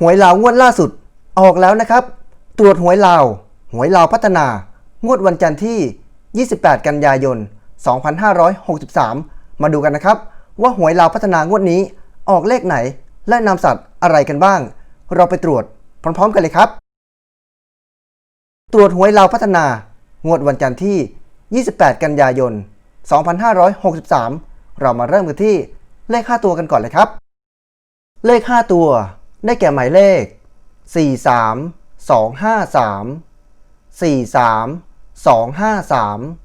หวยลาวงวดล่าสุดออกแล้วนะครับ ตรวจหวยลาวหวยลาวพัฒนา งวดวันจันทร์ที่ 28 กันยายน 2563 มาดูกันนะครับ ว่าหวยลาวพัฒนางวดนี้ออกเลขไหนและนำสัตว์อะไรกันบ้าง เราไปตรวจพร้อมๆกันเลยครับ ตรวจหวยลาวพัฒนา งวดวันจันทร์ที่ 28 กันยายน 2563 เรามาเริ่มกันที่เลข 5 ตัวกันก่อนเลยครับ เลข 5 ตัว ได้แก่หมายเลข 43 253 43 253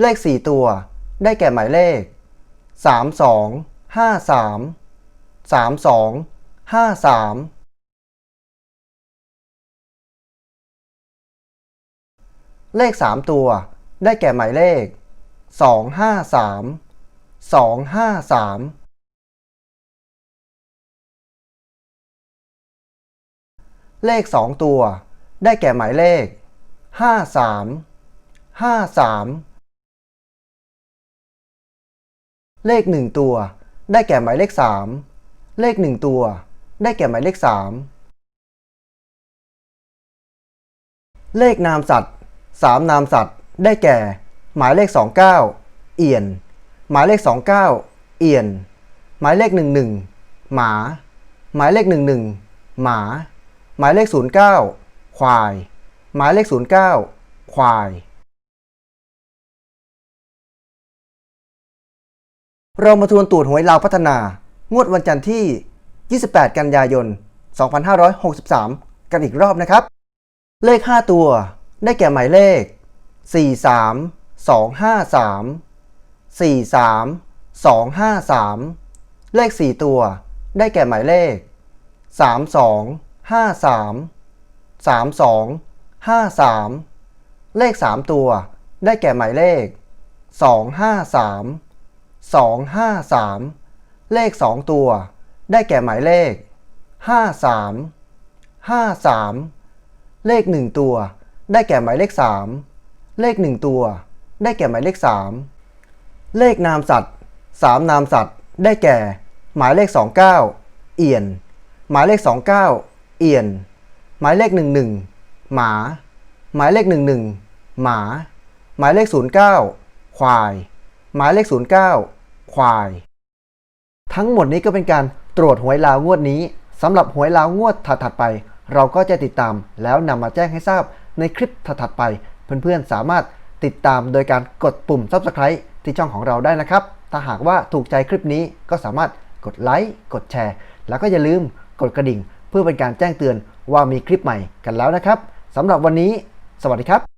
เลข 4 ตัว ได้แก่หมายเลข 32 53 32 53เลข 3 ตัว ได้แก่หมายเลข 2 5 3 253 253เลข2ตัว ได้แก่หมายเลข53 53เลข1ตัว ได้แก่หมายเลข3เลข1ตัว ได้แก่หมายเลข3เลขนามสัตว์3นามสัตว์ ได้แก่ หมายเลข29เอียน หมายเลข 29 เอียน หมายเลข 11 หมา หมายเลข 11 หมา หมายเลข 09 ควาย หมายเลข 09 ควาย เรามาทวนตรวจหวยลาวพัฒนา งวดวันจันทร์ที่ 28 กันยายน 2563 กันอีกรอบนะครับ เลข 5 ตัว ได้แก่หมายเลข 43 253 เลข 4 ตัว ได้แก่หมายเลข 32 53 32 53 เลข 3 ตัว ได้แก่หมายเลข 253 253 เลข 2 ตัว ได้แก่หมายเลข 53 53 เลข 1 ตัว ได้แก่หมายเลข 3 เลข 1 ตัว ได้แก่หมายเลข 3 เลขนามสัตว์ 3 นามสัตว์ ได้แก่ หมายเลข 29 เอียน หมายเลข 29 เอียน หมายเลข 11 หมา หมายเลข 11 หมา หมายเลข 09 ควาย หมายเลข 09 ควาย ทั้งหมดนี้ก็เป็นการตรวจหวยลาวงวดนี้สำหรับหวยลาวงวดถัดๆไป เราก็จะติดตามแล้วนำมาแจ้งให้ทราบในคลิปถัดๆไป เพื่อนๆสามารถติดตามโดยการกดปุ่ม Subscribe ที่ช่องของเราได้นะครับ ถ้าหากว่าถูกใจคลิปนี้ก็สามารถกดไลค์ กดแชร์ แล้วก็อย่าลืมกดกระดิ่ง เพื่อเป็นการแจ้งเตือนว่ามีคลิปใหม่กันแล้วนะครับสำหรับวันนี้ สวัสดีครับ